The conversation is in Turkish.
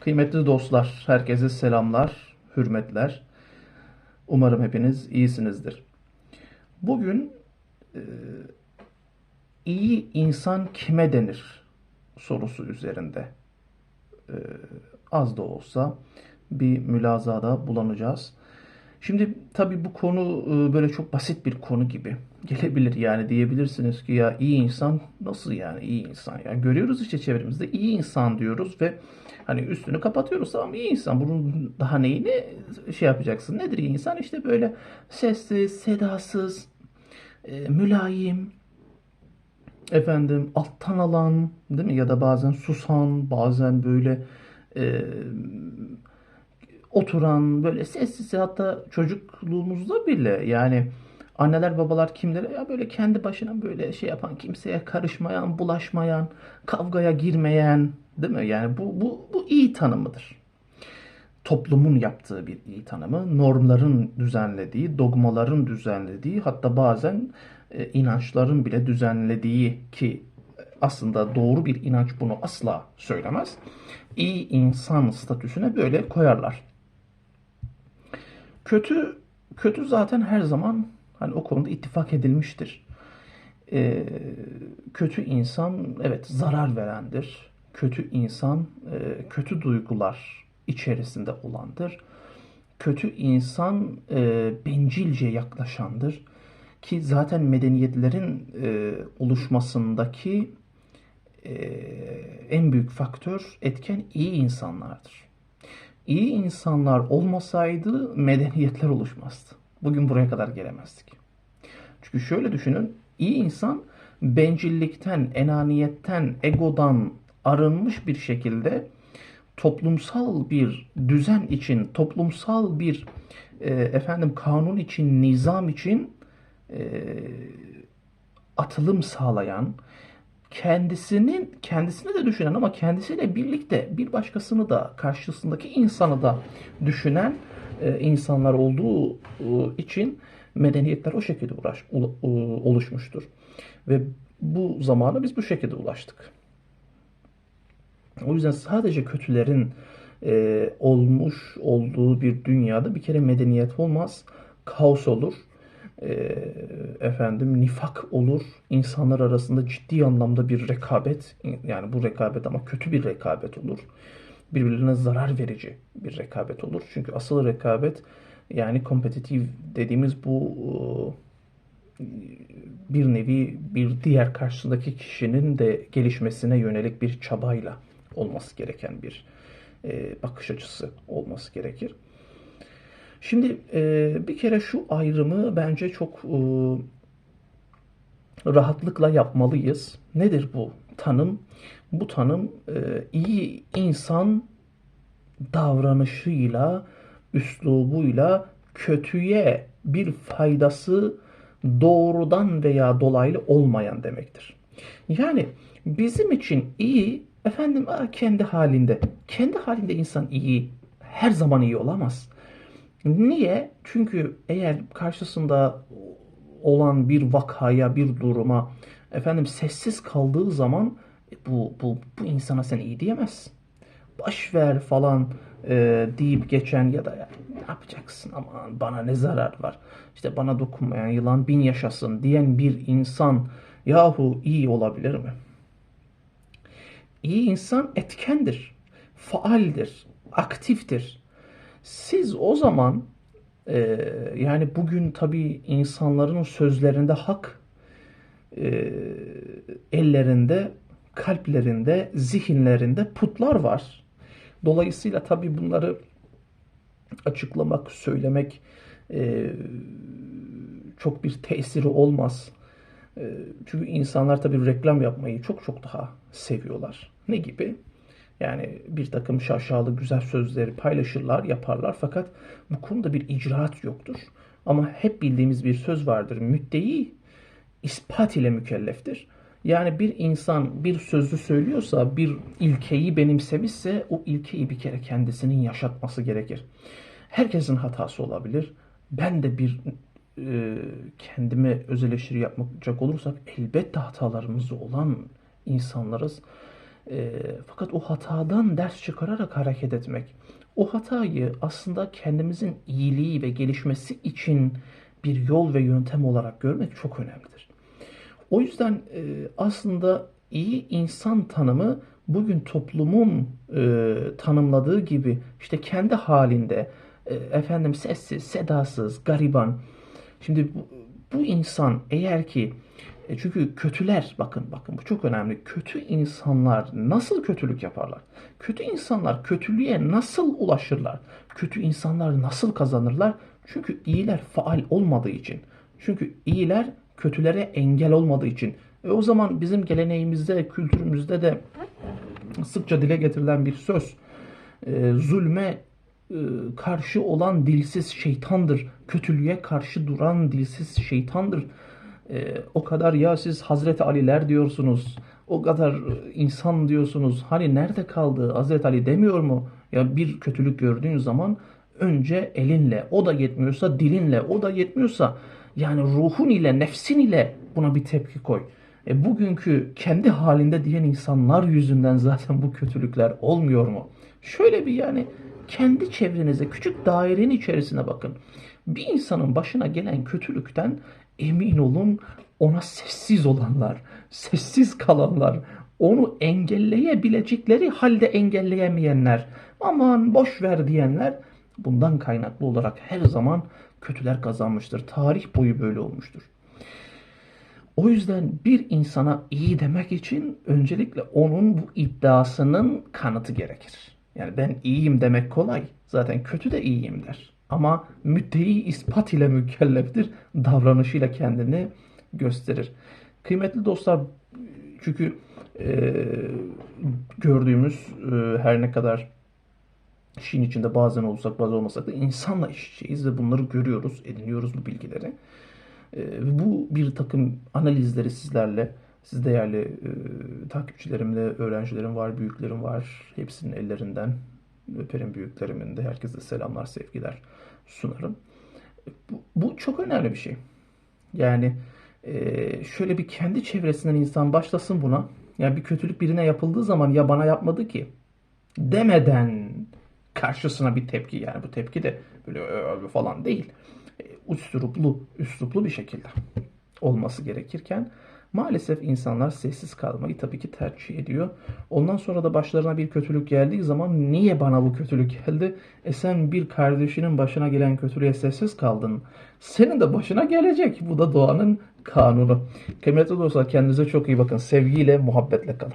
Kıymetli dostlar, herkese selamlar, hürmetler. Umarım hepiniz iyisinizdir. Bugün e, iyi insan kime denir sorusu üzerinde e, az da olsa bir mülazada bulunacağız. Şimdi tabii bu konu e, böyle çok basit bir konu gibi gelebilir. Yani diyebilirsiniz ki ya iyi insan nasıl yani iyi insan? Ya görüyoruz işte çevremizde iyi insan diyoruz ve hani üstünü kapatıyoruz. Tamam iyi insan. Bunun daha neyini şey yapacaksın? Nedir iyi insan? İşte böyle sessiz sedasız e, mülayim efendim alttan alan değil mi? Ya da bazen susan bazen böyle e, oturan böyle sessiz hatta çocukluğumuzda bile yani anneler babalar kimleri ya böyle kendi başına böyle şey yapan kimseye karışmayan bulaşmayan kavgaya girmeyen değil mi yani bu bu bu iyi tanımıdır toplumun yaptığı bir iyi tanımı, normların düzenlediği, dogmaların düzenlediği, hatta bazen e, inançların bile düzenlediği ki aslında doğru bir inanç bunu asla söylemez. İyi insan statüsüne böyle koyarlar. Kötü kötü zaten her zaman hani o konuda ittifak edilmiştir. E, kötü insan evet zarar verendir. Kötü insan e, kötü duygular içerisinde olandır. Kötü insan e, bencilce yaklaşandır ki zaten medeniyetlerin e, oluşmasındaki e, en büyük faktör etken iyi insanlardır. İyi insanlar olmasaydı medeniyetler oluşmazdı. Bugün buraya kadar gelemezdik. Çünkü şöyle düşünün, iyi insan bencillikten, enaniyetten, egodan arınmış bir şekilde toplumsal bir düzen için, toplumsal bir e, efendim kanun için, nizam için e, atılım sağlayan, kendisinin kendisini de düşünen ama kendisiyle birlikte bir başkasını da karşısındaki insanı da düşünen e, insanlar olduğu e, için medeniyetler o şekilde uğraş, u, u, oluşmuştur. Ve bu zamana biz bu şekilde ulaştık. O yüzden sadece kötülerin e, olmuş olduğu bir dünyada bir kere medeniyet olmaz. Kaos olur. E, efendim nifak olur. İnsanlar arasında ciddi anlamda bir rekabet yani bu rekabet ama kötü bir rekabet olur. Birbirlerine zarar verici bir rekabet olur. Çünkü asıl rekabet yani kompetitif dediğimiz bu e, bir nevi bir diğer karşısındaki kişinin de gelişmesine yönelik bir çabayla olması gereken bir e, bakış açısı olması gerekir. Şimdi e, bir kere şu ayrımı bence çok e, rahatlıkla yapmalıyız. Nedir bu tanım? Bu tanım e, iyi insan davranışıyla, üslubuyla kötüye bir faydası doğrudan veya dolaylı olmayan demektir. Yani bizim için iyi Efendim kendi halinde. Kendi halinde insan iyi, her zaman iyi olamaz. Niye? Çünkü eğer karşısında olan bir vakaya, bir duruma efendim sessiz kaldığı zaman e, bu bu bu insana sen iyi diyemez. Baş ver falan e, deyip geçen ya da ya, ne yapacaksın aman bana ne zarar var. İşte bana dokunmayan yılan bin yaşasın diyen bir insan yahu iyi olabilir mi? İyi insan etkendir, faaldir, aktiftir. Siz o zaman e, yani bugün tabii insanların sözlerinde hak, e, ellerinde, kalplerinde, zihinlerinde putlar var. Dolayısıyla tabii bunları açıklamak, söylemek e, çok bir tesiri olmaz. Ee, çünkü insanlar tabii reklam yapmayı çok çok daha seviyorlar. Ne gibi? Yani bir takım şaşalı güzel sözleri paylaşırlar, yaparlar fakat bu konuda bir icraat yoktur. Ama hep bildiğimiz bir söz vardır. Müddei ispat ile mükelleftir. Yani bir insan bir sözü söylüyorsa, bir ilkeyi benimsemişse o ilkeyi bir kere kendisinin yaşatması gerekir. Herkesin hatası olabilir. Ben de bir e, kendime öz eleştiri yapacak olursak elbette hatalarımız olan insanlarız. E, fakat o hatadan ders çıkararak hareket etmek, o hatayı aslında kendimizin iyiliği ve gelişmesi için bir yol ve yöntem olarak görmek çok önemlidir. O yüzden e, aslında iyi insan tanımı bugün toplumun e, tanımladığı gibi işte kendi halinde e, efendim sessiz, sedasız, gariban. Şimdi bu, bu insan eğer ki e, çünkü kötüler bakın bakın bu çok önemli. Kötü insanlar nasıl kötülük yaparlar? Kötü insanlar kötülüğe nasıl ulaşırlar? Kötü insanlar nasıl kazanırlar? Çünkü iyiler faal olmadığı için. Çünkü iyiler kötülere engel olmadığı için. E o zaman bizim geleneğimizde, kültürümüzde de sıkça dile getirilen bir söz. E, zulme e, karşı olan dilsiz şeytandır. Kötülüğe karşı duran dilsiz şeytandır. E, o kadar ya siz Hazreti Aliler diyorsunuz. O kadar insan diyorsunuz. Hani nerede kaldı? Hazreti Ali demiyor mu? Ya bir kötülük gördüğün zaman önce elinle, o da yetmiyorsa dilinle, o da yetmiyorsa yani ruhun ile, nefsin ile buna bir tepki koy. E bugünkü kendi halinde diyen insanlar yüzünden zaten bu kötülükler olmuyor mu? Şöyle bir yani kendi çevrenize, küçük dairenin içerisine bakın. Bir insanın başına gelen kötülükten emin olun ona sessiz olanlar, sessiz kalanlar, onu engelleyebilecekleri halde engelleyemeyenler, aman boş ver diyenler bundan kaynaklı olarak her zaman kötüler kazanmıştır. Tarih boyu böyle olmuştur. O yüzden bir insana iyi demek için öncelikle onun bu iddiasının kanıtı gerekir. Yani ben iyiyim demek kolay. Zaten kötü de iyiyim der. Ama müddeyi ispat ile mükelleftir. Davranışıyla kendini gösterir. Kıymetli dostlar çünkü e, gördüğümüz e, her ne kadar işin içinde bazen olsak bazen olmasak da insanla iş içeceğiz ve bunları görüyoruz, ediniyoruz bu bilgileri. E, bu bir takım analizleri sizlerle, siz değerli e, takipçilerimle, öğrencilerim var, büyüklerim var. Hepsinin ellerinden öperim büyüklerimin de. Herkese selamlar, sevgiler sunarım. Bu, bu çok önemli bir şey. Yani e, şöyle bir kendi çevresinden insan başlasın buna. Yani bir kötülük birine yapıldığı zaman ya bana yapmadı ki demeden karşısına bir tepki yani bu tepki de böyle "Ö" falan değil. E, Üsluplu, üsluplu bir şekilde olması gerekirken maalesef insanlar sessiz kalmayı tabii ki tercih ediyor. Ondan sonra da başlarına bir kötülük geldiği zaman niye bana bu kötülük geldi? E sen bir kardeşinin başına gelen kötülüğe sessiz kaldın. Senin de başına gelecek. Bu da doğanın kanunu. Kıymetli dostlar kendinize çok iyi bakın. Sevgiyle, muhabbetle kalın.